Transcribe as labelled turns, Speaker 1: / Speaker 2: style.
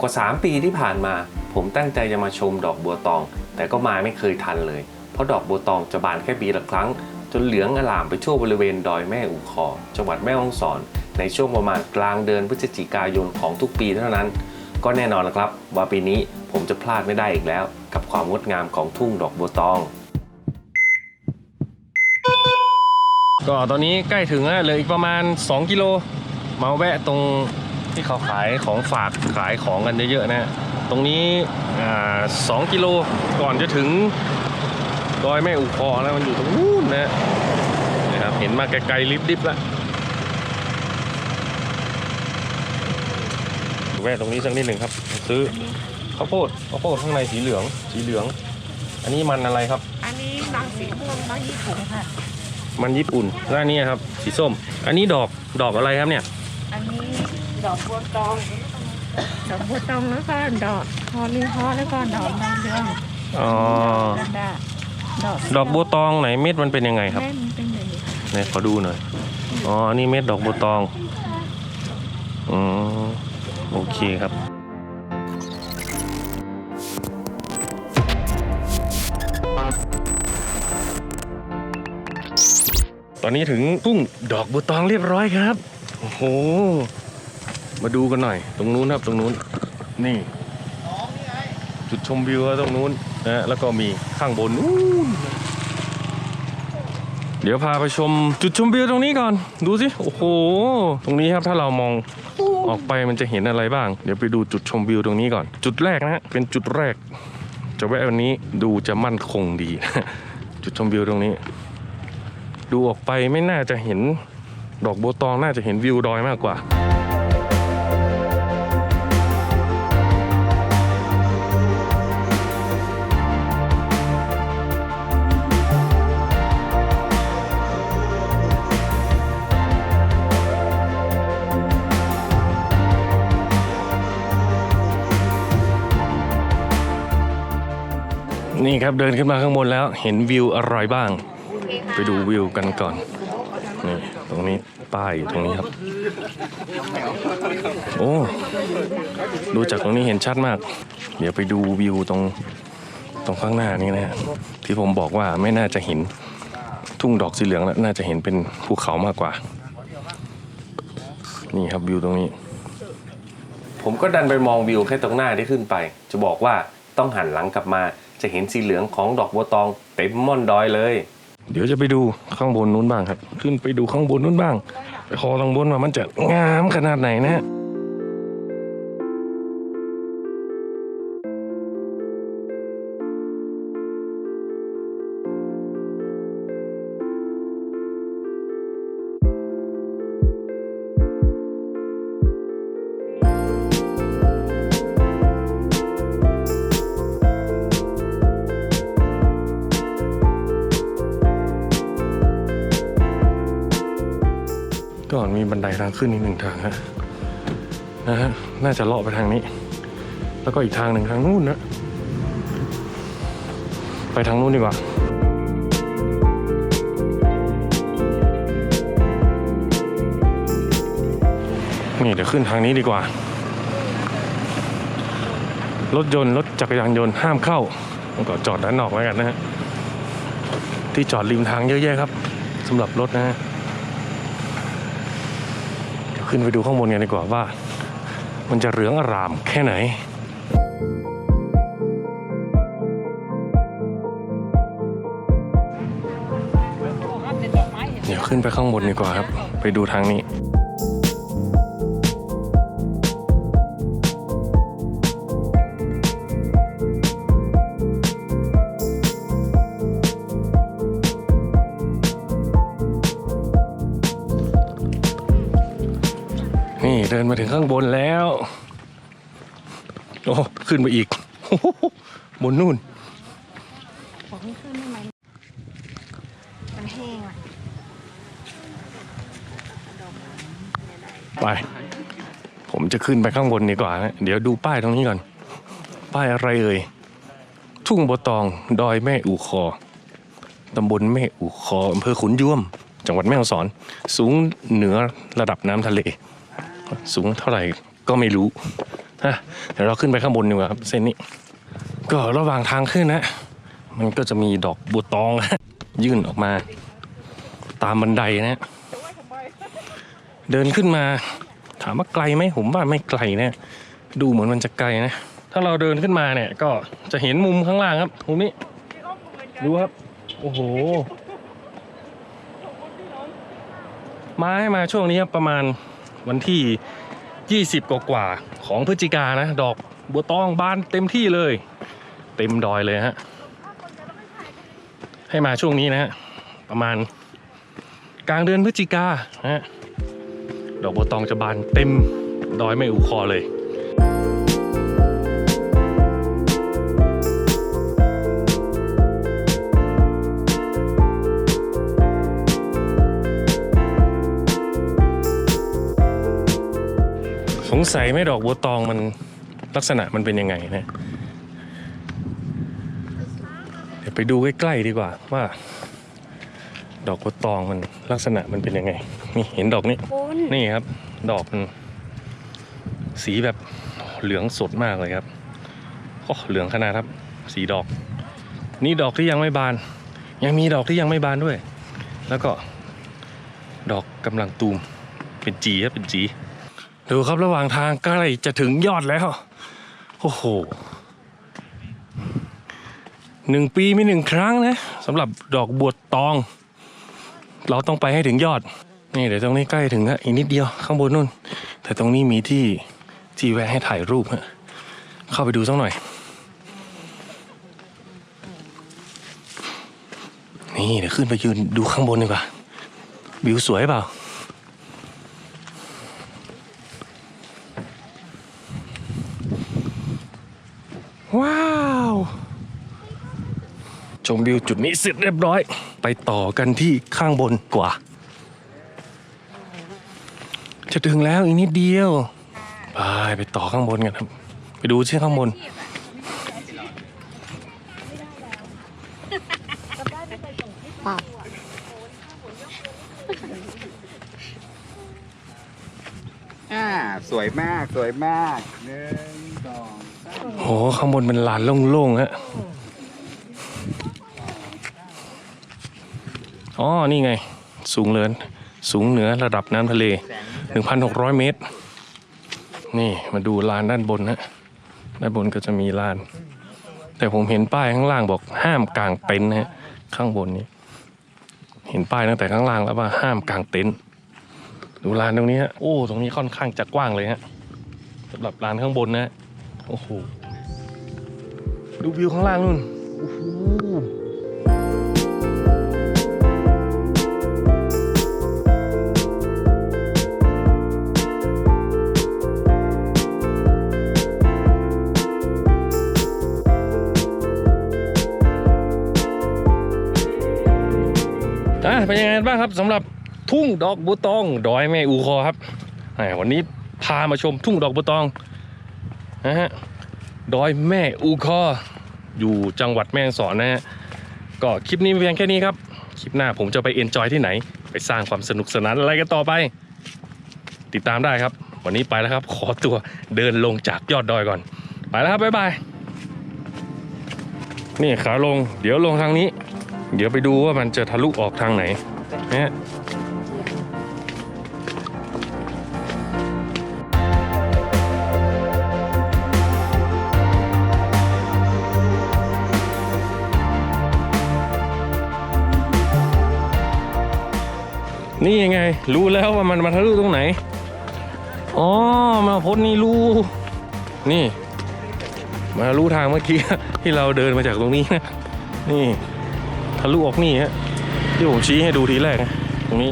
Speaker 1: กว่า 3 ปีที่ผ่านมา ผมตั้งใจจะมาชมดอกบัวตอง แต่ก็มาไม่เคยทันเลย เพราะดอกบัวตองจะบานแค่ปีละครั้ง จนเหลืองอลามไปทั่วบริเวณดอยแม่อู่คอ จังหวัดแม่ฮ่องสอน ในช่วงประมาณกลางเดือนพฤศจิกายนของทุกปีเท่านั้น ก็แน่นอนละครับ ว่าปีนี้ผมจะพลาดไม่ได้อีกแล้ว กับความงดงามของทุ่งดอกบัวตองก็ตอนนี้ใกล้ถึงแล้วเลยอีกประมาณ 2 กิโล มาแวะตรง ที่เขาขายของฝากขายของกันเยอะๆนะ ตรงนี้อ่าสองกิโลก่อนจะถึงดอยแม่อู่คอแล้วมันอยู่ตรงนู้นนะนะครับเห็นมาไกลๆลิบๆแล้วแวะตรงนี้สักนิดหนึ่งครับ ซื้อข้าวโพดข้าวโพดข้างในสีเหลือง สีเหลือง อันนี้มันอะไรครับ
Speaker 2: อันนี้บางสีม่วงบางญี่ปุ่นค่ะ
Speaker 1: มันญี่ปุ่นแล้วอันนี้ครับ สีส้ม อันนี้ดอกดอกอะไรครับเนี่ย
Speaker 2: อันนี้ ดอกบัวตองดอกบัวตองแล้วก็ดอกฮอลลีฮอแล้วก็ดอกดาวเรือง
Speaker 1: อ๋อ
Speaker 2: กระดาษดอก
Speaker 1: ดอกบัวตองไหนเม็ดมันเป็นยังไงครับ
Speaker 2: แม่มันเป็นอย่างนี้ค่ะ
Speaker 1: ไหนขอดูหน่อยอ๋อนี่เม็ดดอกบัวตองอืมโอเคครับตอนนี้ถึงทุ่งดอกบัวตองเรียบร้อยครับ โอ้โห มาดูกันหน่อย ตรงนู้นครับตรงนู้น นี่ จุดชมวิวตรงนู้นนะแล้วก็มีข้างบนนู้นเดี๋ยวพาไปชมจุดชมวิวตรงนี้ก่อน ดูสิโอ้โห ตรงนี้ครับถ้าเรามองออกไปมันจะเห็นอะไรบ้าง เดี๋ยวไปดูจุดชมวิวตรงนี้ก่อน จุดแรกนะฮะเป็นจุดแรก จะแวะวันนี้ดูจะมั่นคงดี จุดชมวิวตรงนี้ ดูออกไปไม่น่าจะเห็น ดอกบัวตองน่าจะเห็นวิวดอยมากกว่า นี่ครับเดินขึ้นมาข้างบนแล้วเห็นวิวอะไรบ้าง ไปดูวิวกันก่อนนี่ตรงนี้ป้ายอยู่ตรงนี้ครับ โอ้ดูจากตรงนี้เห็นชัดมาก เดี๋ยวไปดูวิวตรงตรงข้างหน้านี่นะที่ผมบอกว่าไม่น่าจะเห็นทุ่งดอกสีเหลืองแล้วน่าจะเห็นเป็นภูเขามากกว่า นี่ครับวิวตรงนี้ ผมก็ดันไปมองวิวแค่ตรงหน้าที่ขึ้นไป จะบอกว่าต้องหันหลังกลับมา จะเห็นสีเหลืองของดอกบัวตองเต็มม่อนดอยเลย เดี๋ยวจะไปดูข้างบนนู้นบ้างครับ ขึ้นไปดูข้างบนนู้นบ้างไปคอข้างบนว่ามันจะงามขนาดไหนนะ ก่อนมีบันไดทางขึ้นอีกหนึ่งทางฮะนะฮะน่าจะเลาะไปทางนี้ แล้วก็อีกทางหนึ่งทางนู้นนะไปทางนู้นดีกว่านี่เดี๋ยวขึ้นทางนี้ดีกว่า รถยนต์รถจักรยานยนต์ห้ามเข้าต้องก็จอดด้านนอกไว้กันนะฮะที่จอดริมทางเยอะแยะครับสำหรับรถนะฮะ ขึ้นไปดูข้างบนกันดีกว่าว่า มันจะเหลืองอร่ามแค่ไหนเดี๋ยวขึ้นไปข้างบนดีกว่าครับ ไปดูทางนี้ เดินมาถึงข้างบนแล้ว โอ้ ขึ้นมาอีกโอ้โหบนนู่น
Speaker 2: บอกให้ขึ้นได้ไหมมันแห้งอะ
Speaker 1: ไป ผมจะขึ้นไปข้างบนดีกว่านะเดี๋ยวดูป้ายตรงนี้ก่อน ป้ายอะไรเอ่ย ทุ่งบัวตอง ดอยแม่อู่คอ ตำบลแม่อู่คออำเภอขุนยวม จังหวัดแม่ฮ่องสอน สูงเหนือระดับน้ำทะเล สูงเท่าไหร่ก็ไม่รู้อะเดี๋ยวเราขึ้นไปข้างบนดีกว่าครับเส้นนี้ ก็ระหว่างทางขึ้นนะ มันก็จะมีดอกบัวตอง ยื่นออกมา ตามบันไดนะ เดินขึ้นมา ถามว่าไกลไหมผมว่าไม่ไกลนะ ดูเหมือนมันจะไกลนะ ถ้าเราเดินขึ้นมาเนี่ย ก็จะเห็นมุมข้างล่างครับมุมนี้ดูครับ โอ้โหมาให้มาช่วงนี้ครับประมาณ วันที่ 20 กว่ากว่าของพฤศจิกานะ ดอกบัวตองบานเต็มที่เลย เต็มดอยเลยฮะ ให้มาช่วงนี้นะฮะ ประมาณกลางเดือนพฤศจิกานะฮะ ดอกบัวตองจะบานเต็มดอยไม่อูคอเลย สงสัยไหม่ดอกบัวตองมันลักษณะมันเป็นยังไงนะ เดี๋ยวไปดูใกล้ๆดีกว่าว่า ดอกบัวตองมันลักษณะมันเป็นยังไง นี่เห็นดอกนี้
Speaker 2: คุณ
Speaker 1: นี่ครับ ดอกมันสีแบบเหลืองสดมากเลยครับโอ้เหลืองขนาดครับ สีดอก นี่ดอกที่ยังไม่บาน ยังมีดอกที่ยังไม่บานด้วย แล้วก็ ดอกกำลังตูม เป็นจีครับเป็นจี ดูครับระหว่างทางใกล้จะถึงยอดแล้ว โอ้โหหนึ่งปีมีหนึ่งครั้งนะสำหรับดอกบัวตอง เราต้องไปให้ถึงยอด นี่เดี๋ยวตรงนี้ใกล้ถึงแล้วอีกนิดเดียวข้างบนนู่น แต่ตรงนี้มีที่ที่แวะให้ถ่ายรูปฮะเข้าไปดูสักหน่อย นี่เดี๋ยวขึ้นไปยืนดูข้างบนดีกว่าวิวสวยเปล่า ว้าว ชมวิวจุดนี้เสร็จเรียบร้อย ไปต่อกันที่ข้างบนกว่า จะถึงแล้วอีกนิดเดียว ไปไปต่อข้างบนกันครับ ไปดูที่ข้างบน
Speaker 3: อ่า สวยมาก สวยมากหนึ่งสองสาม
Speaker 1: โอ้ข้างบนเป็นลานโล่งๆฮะอ๋อ นี่ไง สูงเลินสูงเหนือระดับน้ำทะเล 1,600 เมตร นี่มาดูลานด้านบนฮะด้านบนก็จะมีลาน แต่ผมเห็นป้ายข้างล่างบอกห้ามกางเต็นท์นะข้างบนนี้ เห็นป้ายตั้งแต่ข้างล่างแล้วว่าห้ามกางเต็นท์ดูลานตรงนี้ฮะโอ้ ตรงนี้ค่อนข้างจะกว้างเลยฮะสำหรับลานข้างบนนะโอ้โห ดูวิวข้างล่างนู่นโอ้โหอะเป็นยังไงบ้างครับสำหรับทุ่งดอกบัวตองดอยแม่อูคอครับอ่าวันนี้พามาชมทุ่งดอกบัวตองนะฮะ ดอยแม่อูคออยู่จังหวัดแม่ฮ่องสอนนะฮะก็คลิปนี้เพียงแค่นี้ครับ คลิปหน้าผมจะไปเอนจอยที่ไหน ไปสร้างความสนุกสนานอะไรกันต่อไป ติดตามได้ครับ วันนี้ไปแล้วครับ ขอตัวเดินลงจากยอดดอยก่อน ไปแล้วครับบ๊ายบายนี่ขาลง เดี๋ยวลงทางนี้ เดี๋ยวไปดูว่ามันจะทะลุออกทางไหนนะฮะ นี่ยังไง รู้แล้วว่ามันมาทะลุตรงไหน อ๋อ มาพ้นนี่รู้นี่ มารู้ทางเมื่อกี้ที่เราเดินมาจากตรงนี้นะนี่ทะลุออกนี่ฮะที่ผมชี้ให้ดูทีแรกนะตรงนี้